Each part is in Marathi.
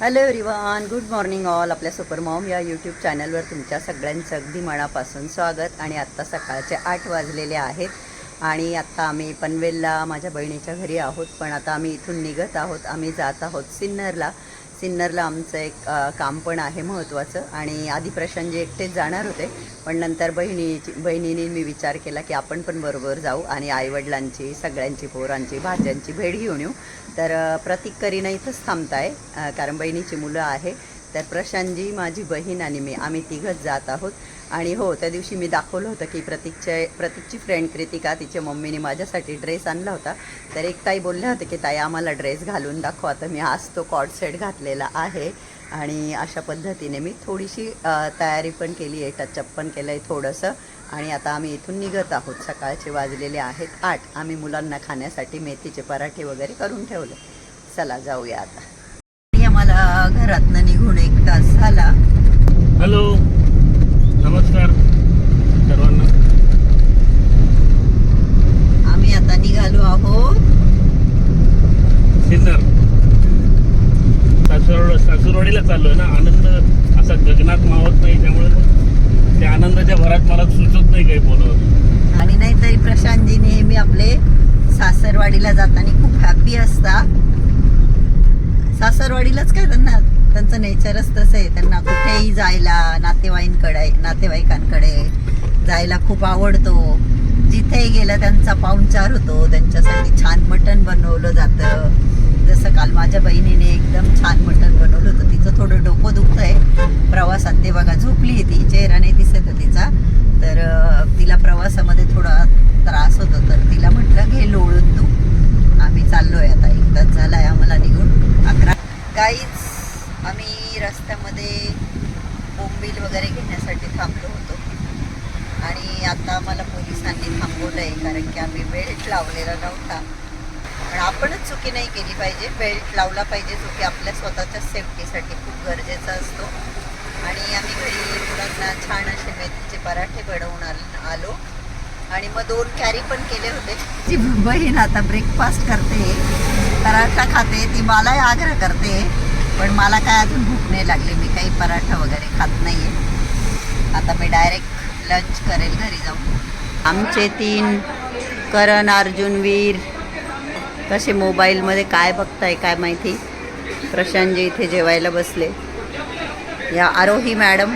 Hello everyone good morning all आपल्या सुपर मॉम या यूट्यूब चॅनलवर तुमच्या सगळ्यांचं अगदी मनापासून स्वागत. आणि आत्ता सकाळचे आठ वाजलेले आहेत. आणि आत्ता आम्ही पनवेलला माझ्या बहिणीच्या घरी आहोत. पण आता आम्ही इथून निघत आहोत. आम्ही जात आहोत सिन्नरला. सिन्नरला आमचं एक काम पण आहे महत्त्वाचं. आणि आधी प्रशांतजी एकटेच जाणार होते. पण नंतर बहिणीची बहिणीने मी विचार केला की आपण पण बरोबर जाऊ आणि आईवडिलांची सगळ्यांची पोरांची भाज्यांची भेट घेऊन येऊ. तर प्रतीक करीना इथंच थांबताय. आहे कारण बहिणीची मुलं आहे. तर प्रशांतजी माझी बहीण आणि मी आम्ही तिघंच जात आहोत. आणि हो त्या दिवशी मी दाखवलं होतं की प्रतीकचे प्रतीकची फ्रेंड कृतिका तिच्या मम्मीने माझ्यासाठी ड्रेस आणला होता. तर एक ताई बोलल्या होत्या की ताई आम्हाला ड्रेस घालून दाखवा. तर मी आज तो कॉड सेट घातलेला आहे. आणि अशा पद्धतीने मी थोडीशी तयारी पण केली आहे टचअप पण केलं आहे थोडंसं. आणि आता आम्ही इथून निघत आहोत. सकाळचे वाजलेले आहेत आठ. आम्ही मुलांना खाण्यासाठी मेथीचे पराठे वगैरे करून ठेवले. चला जाऊया आता. आणि आम्हाला घरातनं निघून एक तास झाला. हॅलो नमस्कार सर्वांना. आम्ही आता निघालो आहोत. सिन्नर. सासुरवाड सासूरवाडीला चाललोय ना. आनंद असा गगनात मावत नाही त्यामुळे त्या आनंदाच्या भरात मला सुचत नाही काही बोलवत. आणि नाहीतरी प्रशांतजी नेहमी आपले सासरवाडीला जाताना खूप हॅपी असता सासरवाडीलाच काय त्यांना त्यांचं नेचरच तसं आहे. त्यांना कुठेही जायला नातेवाईंकडे नातेवाईकांकडे जायला खूप आवडतो. जिथेही गेलं त्यांचा पाहुणचार होतो. त्यांच्यासाठी छान मटण बनवलं जातं. जसं काल माझ्या बहिणीने एकदम छान मटण बनवलं होतं. तिचं थोडं डोकं दुखतंय. प्रवासात ते बघा झोपली आहे ती. चेहरा नाही दिसत तिचा. तर तिला प्रवासामध्ये थोडा त्रास होतो. तर तिला म्हटलं घे लोळून तू. आम्ही चाललोय आता. एक तास झालाय आम्हाला निघून अकरा काहीच आम्ही रस्त्यामध्ये बोंबील वगैरे घेण्यासाठी थांबलो होतो आणि आता आम्हाला पोलिसांनी थांबवलं आहे कारण की आम्ही बेल्ट लावलेला नव्हता पण आपणच चुकी नाही केली पाहिजे. बेल्ट लावला पाहिजे जो की आपल्या स्वतःच्या सेफ्टीसाठी खूप गरजेचा असतो. आणि आम्ही घरी मुलांना छान असे मेथीचे पराठे बनवून आल- आलो. आणि मग दोन कॅरी पण केले होते. जी बहीण आता ब्रेकफास्ट करते पराठा खाते ती मलाही आग्रह करते. पण मला काय अजून भूक नाही लागली. मी काही पराठा वगैरे खात नाही आहे आता मी डायरेक्ट लंच करेल घरी जाऊन. आमचे तीन करण अर्जुन वीर कसे मोबाईलमध्ये काय बघताय काय माहिती? प्रशांतजी इथे जेवायला बसले. या आरोही मॅडम.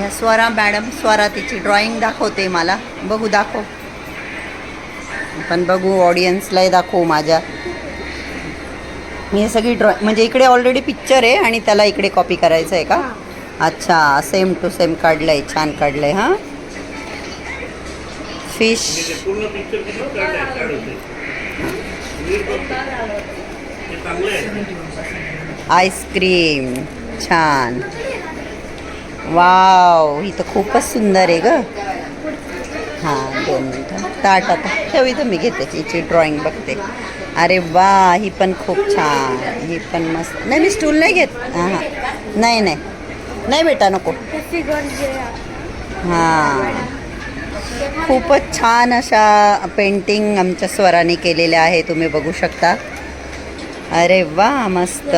या स्वरा मॅडम स्वरा तिची ड्रॉइंग दाखवते मला. बघू दाखव. पण बघू ऑडियन्सलाही दाखवू माझ्या. मी हे सगळी ड्रॉइंग म्हणजे इकडे ऑलरेडी पिक्चर आहे आणि त्याला इकडे कॉपी करायचं आहे का अच्छा सेम टू सेम काढलंय छान काढलंय हां. फ़िश ते आईस्क्रीम छान. वाव ही तर खूपच सुंदर आहे ग. हाँ दोन मिनटं. ताट आता. ठेव इथं मी घेते. हिची ड्रॉइंग बघते. अरे वा ही पण खूप छान. ही पण मस्त. नाही मी स्टूल नाही घेत. हाँ हाँ. नाही नाही. नाही बेटा नको. हाँ. खूपच छान अशा पेंटिंग आमच्या स्वराने केलेल्या आहे तुम्ही बघू शकता. अरे वा मस्त.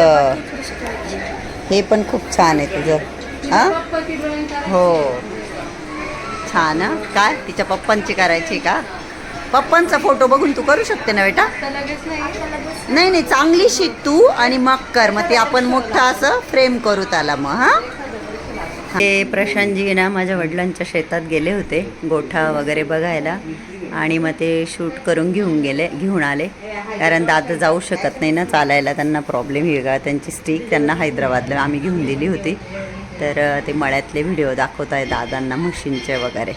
हे पण खूप छान आहे तुझं. हां? हो. छान काय? तिच्या पप्पांची करायची का? पप्पांचा फोटो बघून तू करू शकते ना बेटा? नाही नाही चांगली शिक तू आणि मग कर. मग ते आपण मोठं असं फ्रेम करू त्याला मग हां? हे प्रशांतजी ना माझ्या वडिलांच्या शेतात गेले होते गोठा वगैरे बघायला. आणि मग ते शूट करून घेऊन गेले घेऊन आले. कारण दादा जाऊ शकत नाही ना चालायला त्यांना प्रॉब्लेम वेगळा त्यांची स्टिक त्यांना हैदराबादला आम्ही घेऊन दिली होती. तर ते मळ्यातले व्हिडिओ दाखवत आहे दादांना म्हशींचे वगैरे.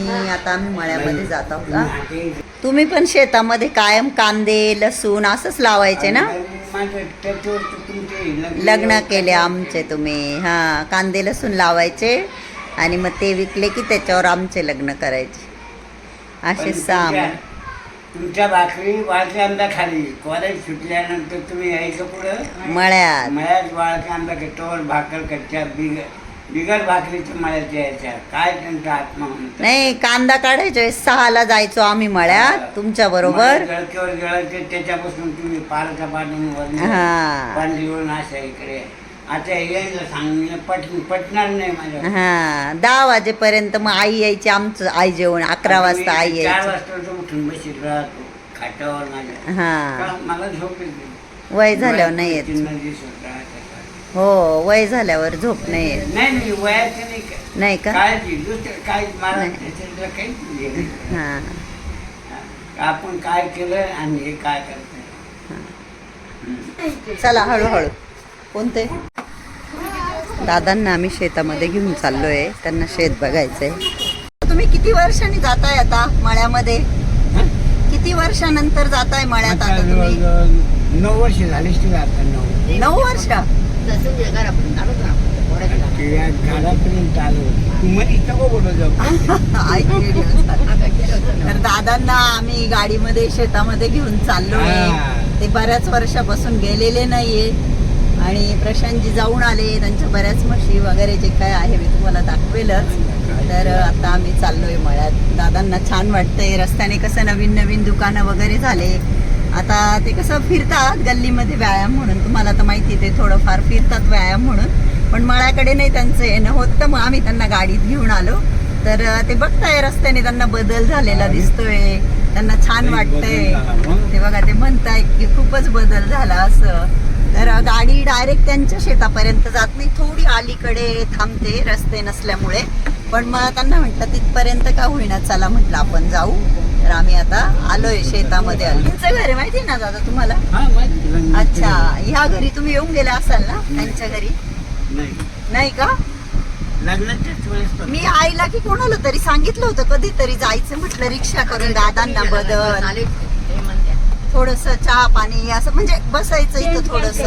आणि आता आम्ही मळ्यामध्ये जात आहोत तुम्ही पण शेतामध्ये कायम कांदे लसूण असंच लावायचे ना? लग्न केले आमचे तुम्ही. हां कांदे लसूण लावायचे आणि मग ते विकले की त्याच्यावर आमचे लग्न करायचे. असे महिने. तुमच्या भाकरी वाळके आंबा खाली. कॉलेज सुटल्यानंतर तुम्ही यायचं पुढं? मळ्यात. मळ्यात वाळके आंबा घेतोवर भाकर कच्च्या बी बिगर भाकरीच्या मळ्याच्या याच्या काय त्यांचा आत्मा म्हणतो नाही कांदा काढायच्या वेळेस सहाला जायचो आम्ही मळ्यात तुमच्या बरोबर. जळकीवर जळके त्याच्यापासून तुम्ही पारच्या पाठून हा. पांढरीवरून अशा इकडे. आता यायला सांगितलं पट पटणार नाही माझ्या. हा दहा वाजेपर्यंत मग आई यायची आमचं आई जेवण अकरा वाजता आई चार यायची. वाजता तो उठून राहतो खाटावर माझ्या. हा. का? मला झोप येते वय झाल्यावर नाही येत. चिन्ह दिसत राहतं. हो वय झाल्यावर झोप नाही येत. नाही नाही वयाचं नाही का नाही का? काळजी दुसरं काय मला नाही. त्याच्यातलं काहीच हे नाही. हा. आपण काय केलं आणि हे काय करतोय. चला हळूहळू. कोणते? दादांना आम्ही शेतामध्ये घेऊन चाललोय. त्यांना शेत बघायचंय. तुम्ही किती वर्षांनी जाताय आता मळ्यामध्ये? किती वर्षानंतर जाताय मळ्यात आता तुम्ही? नऊ वर्ष झालीच तुला आता नऊ. नऊ वर्ष? घरापर्यंत आलो बोलत. तर दादांना आम्ही गाडीमध्ये शेतामध्ये घेऊन चाललोय. हा. ते बऱ्याच वर्षापासून गेलेले नाहीये. आणि प्रशांतजी जाऊन आले त्यांच्या बऱ्याच म्हशी वगैरे जे काय आहे मी तुम्हाला दाखवेलच. तर आता आम्ही चाललोय मळ्यात. दादांना छान वाटतंय. रस्त्याने कसं नवीन नवीन दुकानं वगैरे झाले. आता ते कसं फिरतात गल्लीमध्ये व्यायाम म्हणून. तुम्हाला तर माहिती आहे ते थोडंफार फिरतात व्यायाम म्हणून. पण मळ्याकडे नाही त्यांचं येणं होत. तर मग आम्ही त्यांना गाडीत घेऊन आलो. तर ते बघताय रस्त्याने त्यांना बदल झालेला दिसतोय. त्यांना छान वाटतंय. ते बघा ते म्हणताय की खूपच बदल झाला असं. तर गाडी डायरेक्ट त्यांच्या शेतापर्यंत जात नाही. थोडी अलीकडे थांबते रस्ते नसल्यामुळे. पण मग त्यांना म्हटलं तिथपर्यंत का होईना? चला म्हटलं आपण जाऊ. तर आम्ही आता आलोय शेतामध्ये. आलो तुमचं घर आहे माहिती आहे ना दादा तुम्हाला? हा माहिती अच्छा ह्या घरी तुम्ही येऊन गेला असाल ना त्यांच्या घरी? नाही. नाही का. मी आईला की कोणाला तरी सांगितलं होतं कधीतरी जायचं म्हटलं रिक्षा करून दादांना बदल. थोडस चहा पाणी असं म्हणजे बसायचं इथं थोडस.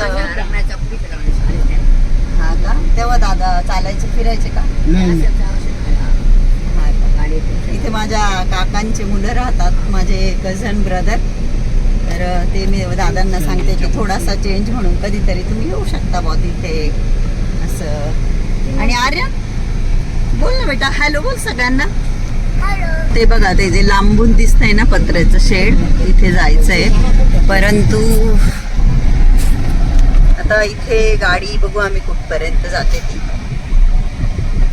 हा का? तेव्हा दादा चालायचे फिरायचे का? नाही नाही. का? इथे माझ्या काकांची मुलं राहतात माझे कझन ब्रदर तर ते मी दादांना सांगते की थोडासा चेंज म्हणून कधीतरी तुम्ही येऊ शकता बा तिथे. असं. आणि आर्य? बोल ना बेटा. हॅलो बोल सगळ्यांना. ते बघा ते जे लांबून दिसतंय ना पत्र्याचं शेड तिथे जायचंय. परंतु आता इथे गाडी बघू आम्ही कुठपर्यंत जाते ती.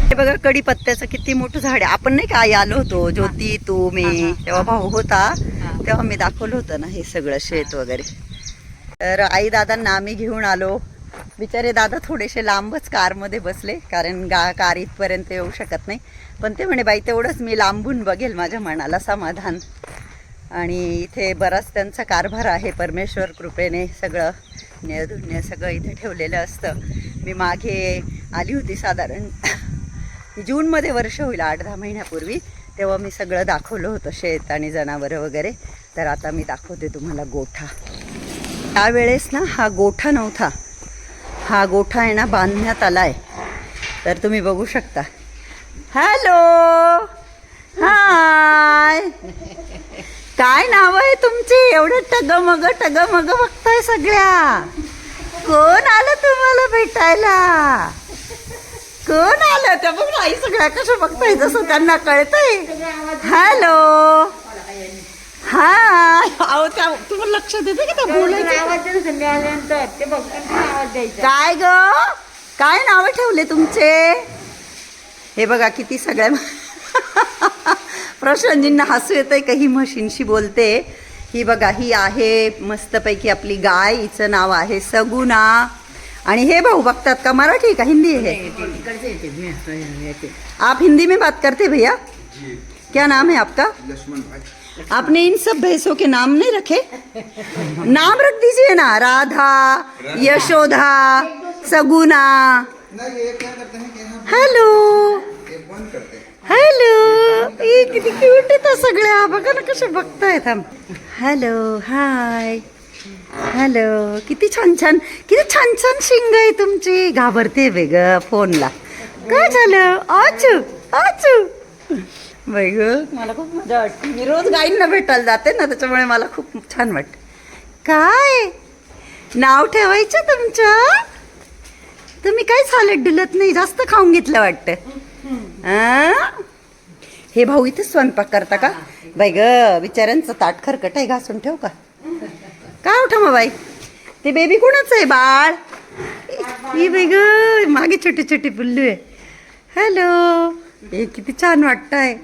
हे बघा कडीपत्त्याचं किती मोठं झाड आहे. आपण नाही का आई आलो होतो ज्योती तू मी तेव्हा भाऊ होता. तेव्हा मी दाखवलं होतं ना हे सगळं शेत वगैरे. तर आई दादांना आम्ही घेऊन आलो. बिचारे दादा थोडेसे लांबच कारमध्ये बसले कारण गा कार इथपर्यंत येऊ शकत नाही. पण ते म्हणे बाई तेवढंच मी लांबून बघेल माझ्या मनाला समाधान. आणि इथे बराच त्यांचा कारभार आहे परमेश्वर कृपेने सगळं न्यायधुन्य सगळं इथे ठेवलेलं असतं. मी मागे आली होती साधारण जूनमध्ये वर्ष होईल आठ दहा महिन्यापूर्वी तेव्हा मी सगळं दाखवलं होतं शेत आणि जनावरं वगैरे. तर आता मी दाखवते तुम्हाला गोठा. त्यावेळेस ना हा गोठा नव्हता. हा गोठा आहे ना बांधण्यात आला आहे तर तुम्ही बघू शकता. हॅलो! हाय! काय नाव आहे तुमची? एवढं टगमग टगमग बघताय सगळ्या. कोण आलं तुम्हाला भेटायला? कोण आलं? त्या बघ आई सगळ्या कशा बघताय? जसं त्यांना कळतंय. हॅलो हाय अहो त्या तुम्हाला लक्ष देते की त्या बोलायचं? काय ग? काय नाव ठेवले तुमचे? हे बघा किती सगळ्या प्रशांतजींना हसू येतंय का? ही म्हशींशी बोलते. ही बघा ही आहे मस्तपैकी आपली गाय. हिचं नाव आहे सगुना. आणि हे भाऊ बघतात का? मराठी का? हिंदी है आप हिंदी में बात करते भैया? क्या नाम है आपका? लक्ष्मण भाई. आपने इन सब भैंसों के नाम नहीं रखे? नाम रख दीजिए ना। राधा यशोधा सगुना। नहीं ये क्या करते हैं कि यहाँ हॅलो। हॅलो। किती क्यूट त्या सगळ्या बघा ना कशा बघतायत हॅलो हाय। हॅलो किती छान छान किती छान छान शिंग आहे तुमची. घाबरते वेग फोनला. काय झालं? आचू आचू बाई ग मला खूप मजा वाटते. मी रोज गाईंना भेटायला जाते ना त्याच्यामुळे मला खूप छान वाटतं. काय? नाव ठेवायचं तुमचं? तुम्ही काय चालत डुलत नाही जास्त खाऊन घेतलं वाटतं? हे भाऊ इथेच स्वयंपाक करता का? बाई ग बिचाऱ्यांचं ताट खरकट आहे घासून ठेव का? काय उठा मग बाई? ते बेबी कोणाचं आहे बाळ? ही बाई ग मागे छोटी छोटी पिल्लू आहे. हॅलो हे किती छान वाटतंय.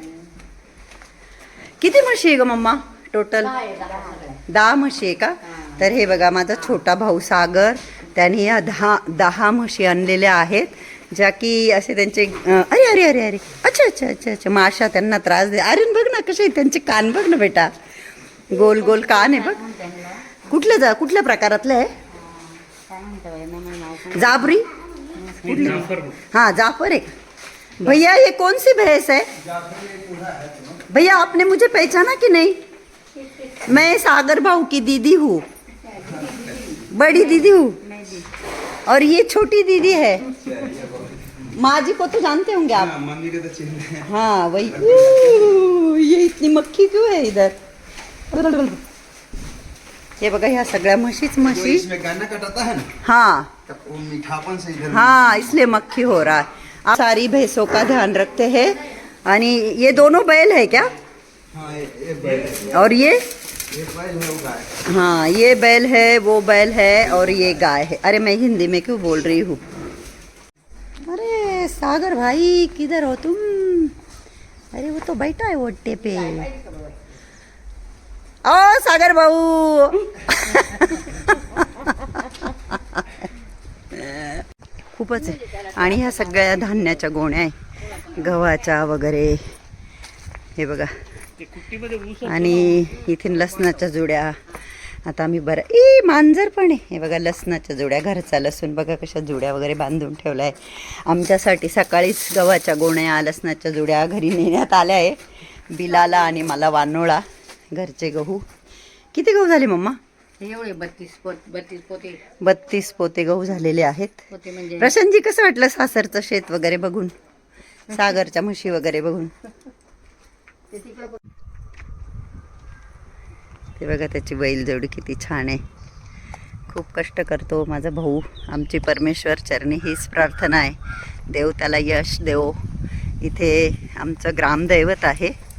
किती म्हशी आहे ग मम्मा? टोटल दहा म्हशी आहे का? तर हे बघा माझा छोटा भाऊ सागर त्याने या दहा दहा म्हशी आणलेल्या आहेत ज्या की असे त्यांचे अरे अरे अरे अरे. अच्छा अच्छा अच्छा अच्छा. माशा त्यांना त्रास दे. अरे बघ ना कसे त्यांचे कान. बघ ना बेटा. गोल गोल कान आहे बघ. कुठलं जा कुठल्या प्रकारातलं आहे? जाबरी? हाँ जाफ़र है भैया ये कौन सी भैंस है भैया आपने मुझे पहचाना कि नहीं? मैं सागर भाऊ की दीदी हूँ। बड़ी दीदी हूँ। और ये छोटी दीदी है। माँ जी को तो जानते होंगे आप। के तो है। हाँ वही। ये इतनी मक्खी क्यों है इधर? हे बघा ह्या सगळ्या म्हशीच म्हशी. गाना कटाता है ना हाँ. मीठापन से इधर हाँ इसलिए मक्खी हो रहा है। आप सारी भैंसों का ध्यान रखते हैं। आणि ये दोनों बैल है क्या? हाँ ये ये बैल है। और ये? ये बैल है गाय। हाँ ये बैल है वो बैल है और ये गाय है। अरे मैं हिंदी में क्यों बोल रही हूँ? अरे सागर भाई किधर हो तुम? अरे वो तो बैठा है ओट्टे पे। ओ सागर भाऊ. खूपच आहे. आणि ह्या सगळ्या धान्याच्या गोण्या आहे. गव्हाच्या वगैरे. हे बघा. आणि इथे लसणाच्या जुड्या. आता आम्ही बरं ए मांजर पण आहे. हे बघा लसणाच्या जुड्या. घरचा लसूण बघा कशा जुड्या वगैरे बांधून ठेवला आहे आमच्यासाठी सकाळीच गव्हाच्या गोण्या लसणाच्या जुड्या घरी नेण्यात आल्या आहे. बिलाला आणि मला वानोळा. घरचे गहू. किती गहू झाले मम्मा? एवढे बत्तीस पोत बत्तीस पोते. बत्तीस पोते गहू झालेले आहेत. पोते म्हणजे प्रशांतजी कसं वाटलं सासरचं शेत वगैरे बघून? सागरच्या म्हशी वगैरे बघून? ते बघा त्याची बैलजोडी किती छान आहे. खूप कष्ट करतो माझा भाऊ. आमची परमेश्वर चरणी हीच प्रार्थना आहे. देव त्याला यश देव. इथे आमचं ग्रामदैवत आहे.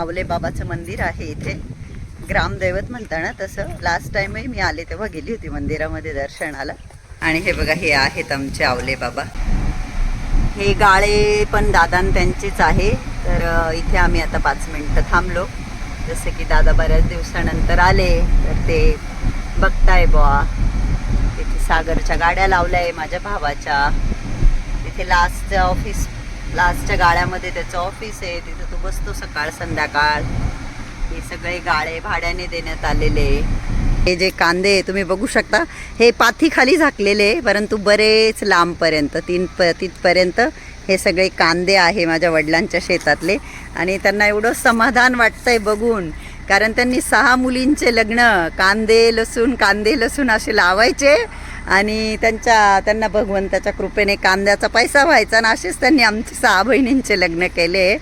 सावले बाबाचं मंदिर आहे इथे. ग्रामदैवत म्हणता ना तसं लास्ट टाईमही मी आले तेव्हा गेली होती मंदिरामध्ये दर्शनाला. आणि हे बघा हे आहेत आमचे आवले बाबा. हे गाळे पण दादान त्यांचेच आहे. तर इथे आम्ही आता पाच मिनटं थांबलो. जसे की दादा बऱ्याच दिवसानंतर आले तर ते बघताय बुवा. तिथे सागरच्या गाड्या लावल्या आहे माझ्या भावाच्या. तिथे लास्टच्या ऑफिस लास्टच्या गाड्यामध्ये त्याचं ऑफिस आहे. तिथे बसतो सकाळ संध्याकाळ. हे सगळे गाळे भाड्याने देण्यात आलेले हे जे कांदे तुम्ही बघू शकता. हे पाथी खाली झाकलेले परंतु बरेच लांबपर्यंत तीन प तिथपर्यंत हे सगळे कांदे आहे माझ्या वडिलांच्या शेतातले. आणि त्यांना एवढं समाधान वाटतंय बघून कारण त्यांनी सहा मुलींचे लग्न कांदे लसूण कांदे लसूण असे लावायचे. आणि त्यांच्या त्यांना भगवंताच्या कृपेने कांद्याचा पैसा व्हायचा आणि असेच त्यांनी आमचे सहा बहिणींचे लग्न केले.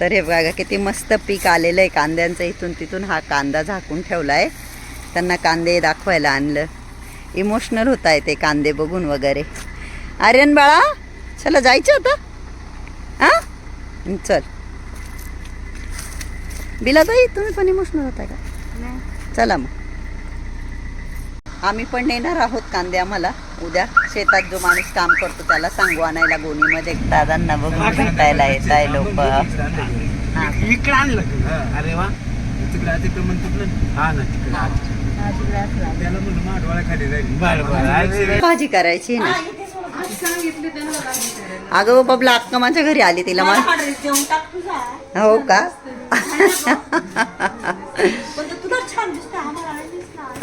तर हे बघा किती मस्त पीक आलेलं आहे कांद्यांचं. इथून तिथून हा कांदा झाकून ठेवला आहे त्यांना कांदे दाखवायला आणलं. इमोशनल होत आहे ते कांदे बघून वगैरे. आर्यन बाळा चला जायचं आता. हां? चल. बिलाताई तुम्ही पण इमोशनल होताय का? चला मग. आम्ही पण नेणार आहोत कांदे आम्हाला. उद्या शेतात जो माणूस काम करतो त्याला सांगू आणायला गोणीमध्ये. दादांना बघून भेटायला येत आहे लोक इकडे आणलं अरे वा. तिकडे तिकडे म्हणतो हा ना तिकडे. भाजी करायची ना. अगं बाबला अक्का माझ्या घरी आली तिला मा हो का?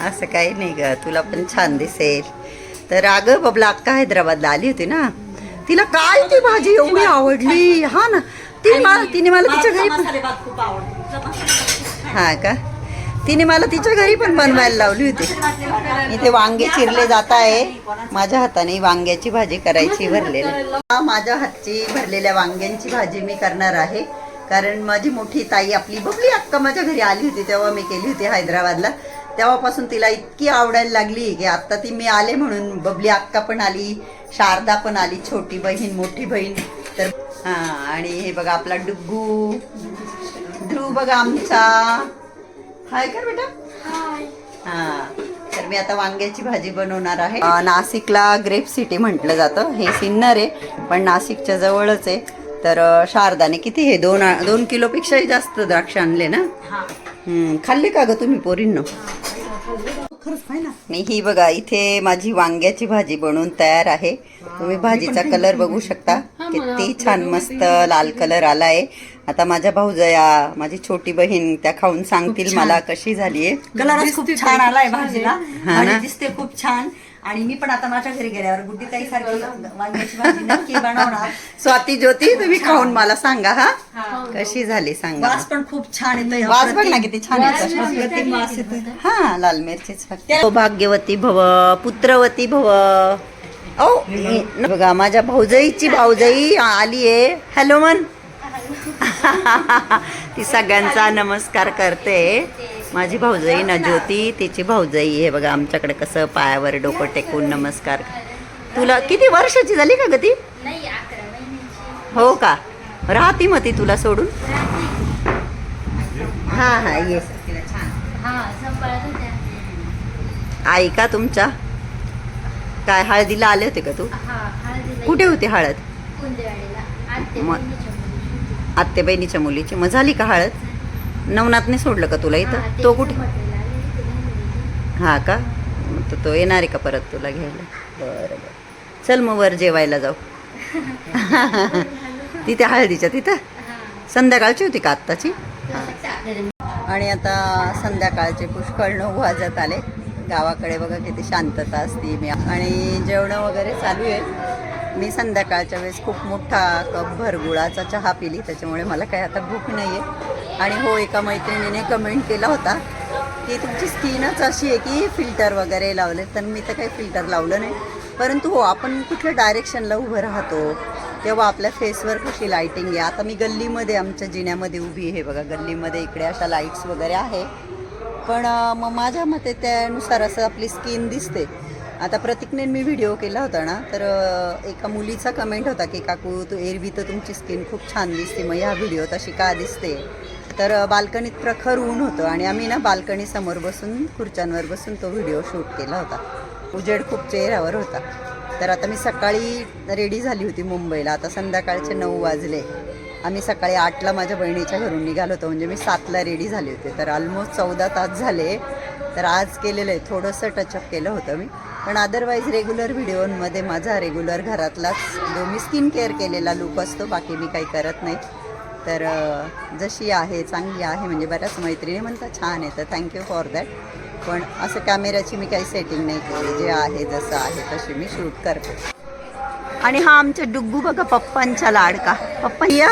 असं काही नाही ग तुला पण छान दिसेल. तर अगं बाबला अक्का हैदराबादला आली होती ना? तिला काय ती भाजी एवढी आवडली? हा ना. ती मा तिने मला तिच्या घरी पण हा का? तिने मला तिच्या घरी पण बनवायला लावली होती. इथे वांगे चिरले जात आहे. माझ्या हाताने वांग्याची भाजी करायची भरलेली. हा माझ्या हातची भरलेल्या वांग्यांची भाजी मी करणार आहे. कारण माझी मोठी ताई आपली बबली अक्का माझ्या घरी आली होती तेव्हा मी केली होती हैदराबादला. तेव्हापासून तिला इतकी आवडायला लागली की आता ती मी आले म्हणून बबली अक्का पण आली शारदा पण आली छोटी बहीण मोठी बहीण. तर हा आणि हे बघा आपला डुग्गू. ध्रुव बघा आमचा. हाय कर बेटा? हा तर मी आता वांग्याची भाजी बनवणार आहे. नाशिकला ग्रेप सिटी म्हटलं जातं. हे सिन्नर आहे पण नाशिकच्या जवळच आहे. तर शारदाने किती हे दोन दोन किलोपेक्षाही जास्त द्राक्ष आणले ना? खाल्ले का ग तुम्ही पोरींनो? आणि ही बघा इथे माझी वांग्याची भाजी बनवून तयार आहे. तुम्ही भाजीचा कलर बघू शकता. किती छान मस्त लाल कलर आलाय. आता माझ्या भाऊजया माझी छोटी बहीण त्या खाऊन सांगतील मला कशी झालीये. कलरच खूप छान. आलाय भाजीला? दिसते खूप छान. आणि मी पण आता माझ्या घरी गेल्यावर गुड्डी ताई सारखी वांग्याची भाजी नक्की बनवणार. स्वाती ज्योती तुम्ही खाऊन मला सांगा हा? कशी झाली सांगा. वास पण खूप छान येतोय. वास बघ ना किती छान येतो हा लाल मिरचीच फक्त. भाग्यवती भव पुत्रवती भव. ओ बघा माझ्या भाऊजाईची भाऊजाई आली आहे. हॅलो मन. ती सगळ्यांचा नमस्कार करते. माझी भाऊजाई ना ज्योती तिची भाऊजाई हे बघा आमच्याकडे कसं पायावर डोकं टेकून नमस्कार. तुला किती वर्षाची झाली का ग ती? हो का? राहती मग ती तुला सोडून? हा हा ये. आई का तुमच्या? काय हळदीला आले होते का तू? कुठे होती हळद? मग- आत्ते बहिणीच्या मुलीची. मग झाली का हळद? नवनाथने सोडलं का तुला इथं? तो कुठे? हा का? मग तो- तो येणार आहे का परत तुला घ्यायला? बरं बरं. चल मग वर जेवायला जाऊ. तिथे हळदीच्या तिथं? संध्याकाळची होती का आत्ताची? आणि आता संध्याकाळचे पुष्कळ नऊ वाजत आले. गावाकडे बघा किती शांतता असते. मी आणि जेवणं वगैरे चालू आहे. मी संध्याकाळच्या वेळेस खूप मोठा कप भर गुळाचा चहा पिली त्याच्यामुळे मला काही आता भूक नाही आहे आणि हो एका मैत्रिणीने कमेंट केला होता की तुमची स्किनच अशी आहे की फिल्टर वगैरे लावले तर मी तर काही फिल्टर लावलं नाही. परंतु हो आपण कुठल्या डायरेक्शनला उभं राहतो तेव्हा आपल्या फेसवर कशी लायटिंग आहे? आता मी गल्लीमध्ये आमच्या जिन्यामध्ये उभी आहे बघा गल्लीमध्ये इकडे अशा लाईट्स वगैरे आहे. पण मग माझ्या मते त्यानुसार असं आपली स्किन दिसते. आता प्रतिकने मी व्हिडिओ केला होता ना तर एका मुलीचा कमेंट होता की काकू तू एरवी तर तुमची स्किन खूप छान दिसते मग ह्या व्हिडिओत अशी का दिसते? तर बाल्कनीत प्रखर ऊन होतं आणि आम्ही ना बाल्कनी समोर बसून खुर्च्यांवर बसून तो व्हिडिओ शूट केला होता. उजेड खूप चेहऱ्यावर होता. तर आता मी सकाळी रेडी झाली होती मुंबईला. आता संध्याकाळचे नऊ वाजले. आम्ही सकाळी आठला माझ्या बहिणीच्या घरून निघालो होतो. म्हणजे मी सातला रेडी झाले होते. तर ऑलमोस्ट चौदा तास झाले. तर आज केलेलं आहे. थोडंसं टचअप केलं होतं मी. पण अदरवाईज रेग्युलर व्हिडिओमध्ये माझा रेग्युलर घरातलाच जो मी स्किन केअर केलेला लुक असतो बाकी मी काही करत नाही. तर जशी आहे चांगली आहे. म्हणजे बऱ्याच मैत्रिणी म्हणतात छान आहे. तर थँक्यू फॉर दॅट पण असं कॅमेऱ्याची मी काही सेटिंग नाही केली. जे आहे जसं आहे तशी मी शूट करते. आणि हा आमच्या डुग्गू बघा पप्पांच्या लाडका. पप्पा या.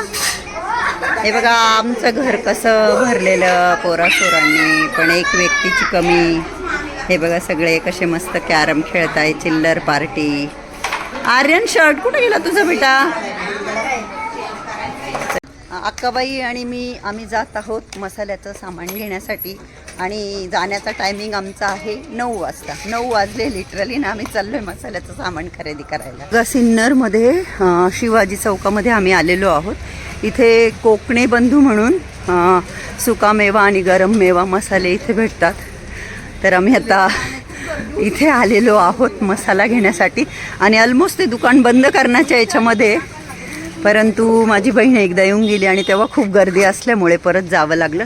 हे बघा आमचं घर कसं भरलेलं पोरासोरांनी पण एक व्यक्तीची कमी. हे बघा सगळे कसे मस्त कॅरम खेळताय चिल्लर पार्टी. आर्यन शर्ट कुठे गेला तुझा बेटा? अक्काबाई आणि मी आम्ही जात आहोत मसाल्याचं सामान घेण्यासाठी. आणि जाण्याचा टायमिंग आमचा आहे नऊ वाजता. नऊ वाजले लिटरली ना आम्ही चाललो आहे मसाल्याचं सामान खरेदी करायला. ग सिन्नरमध्ये शिवाजी चौकामध्ये आम्ही आलेलो आहोत. इथे कोकणे बंधू म्हणून सुकामेवा आणि गरम मेवा मसाले इथे भेटतात. तर आम्ही आता इथे आलेलो आहोत मसाला घेण्यासाठी. आणि ऑलमोस्ट ते दुकान बंद करण्याच्या याच्यामध्ये परंतु माझी बहीण एकदा येऊन गेली आणि तेव्हा खूप गर्दी असल्यामुळे परत जावं लागलं.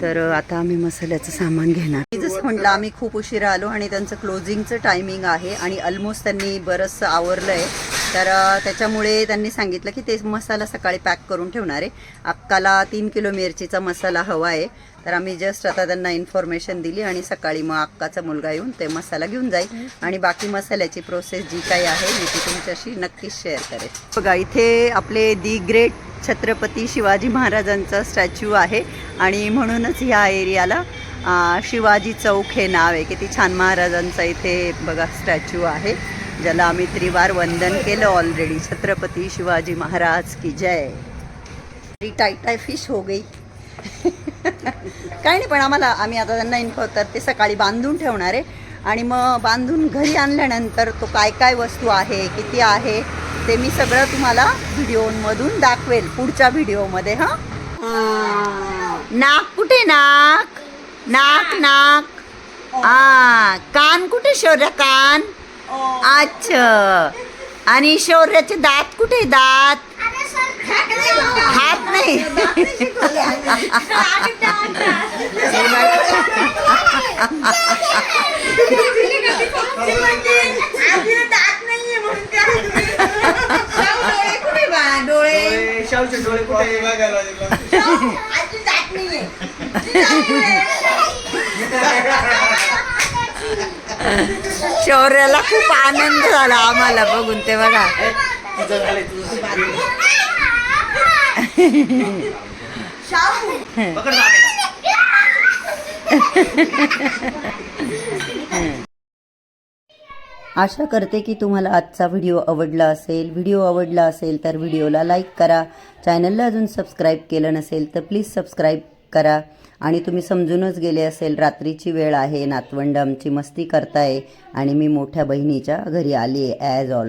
तर आता आम्ही मसाल्याचं सामान घेणार. मी जसं म्हटलं आम्ही खूप उशिरा आलो आणि त्यांचं क्लोजिंगचं टायमिंग आहे आणि ऑलमोस्ट त्यांनी बरंचसं आवरलं आहे तर त्याच्यामुळे त्यांनी सांगितलं की ते मसाला सकाळी पॅक करून ठेवणार आहे. अक्काला तीन किलो मिरचीचा मसाला हवा आहे. तर आम्ही जस्ट आता त्यांना इन्फॉर्मेशन दिली आणि सकाळी मग अक्काचा मुलगा येऊन ते मसाला घेऊन जाईल. आणि बाकी मसाल्याची प्रोसेस जी काही आहे मी ती तुमच्याशी नक्कीच शेअर करेल बघा इथे आपले दी ग्रेट छत्रपती शिवाजी महाराजांचा स्टॅच्यू आहे. आणि म्हणूनच ह्या एरियाला शिवाजी चौक हे नाव आहे. किती छान महाराजांचा इथे बघा स्टॅच्यू आहे. ज्याला आम्ही त्रिवार वंदन केलं ऑलरेडी छत्रपती शिवाजी महाराज की जय. टाईट टाय फिश हो गई. काय नाही पण आम्हाला आम्ही आता त्यांना इन्फॉ तर ते सकाळी बांधून ठेवणार आहे. आणि मग बांधून घरी आणल्यानंतर तो काय काय वस्तू आहे किती आहे ते मी सगळं तुम्हाला व्हिडिओमधून दाखवेल पुढच्या व्हिडिओमध्ये हां? नाक कुठे नाक? नाक नाक. आ कान कुठे शौर्य कान? अच्छा. आणि शौर्याचे दात कुठे दात? हात नाही डोळे डोळे कुठे शौर्याला खूप आनंद झाला आम्हाला बघून ते बघा. आशा करते की तुम्हाला आजचा व्हिडिओ आवडला असेल. व्हिडिओ आवडला असेल तर व्हिडिओला लाईक करा. चॅनलला अजून सबस्क्राईब केलं नसेल तर प्लीज सबस्क्राईब करा. आणि तुम्ही समजूनच गेले असेल रात्रीची वेळ आहे नातवंड आमची मस्ती करताय आणि मी मोठ्या बहिणीच्या घरी आली आहे ॲज ऑल